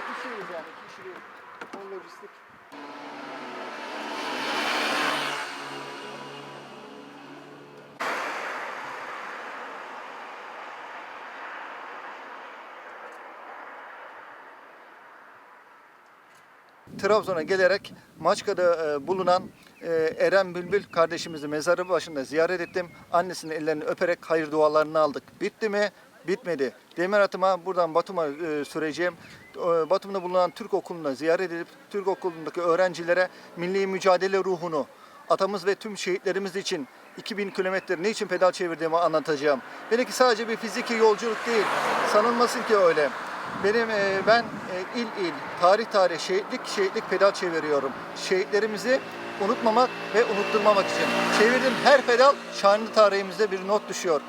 taşınıyor. O lojistik. Trabzon'a gelerek Maçka'da e, bulunan e, Eren Bülbül kardeşimizi mezarı başında ziyaret ettim. Annesinin ellerini öperek hayır dualarını aldık. Bitti mi? Bitmedi. Demir atıma buradan Batum'a e, süreceğim. E, Batum'da bulunan Türk okuluna ziyaret edip Türk okulundaki öğrencilere milli mücadele ruhunu, atamız ve tüm şehitlerimiz için 2000 kilometre ne için pedal çevirdiğimi anlatacağım. Benimki sadece bir fiziki yolculuk değil. Sanılmasın ki öyle. Benim e, ben e, il il, tarih tarih, şehitlik şehitlik pedal çeviriyorum. Şehitlerimizi unutmamak ve unutturmamak için. Çevirdiğim her pedal şanlı tarihimizde bir not düşüyor.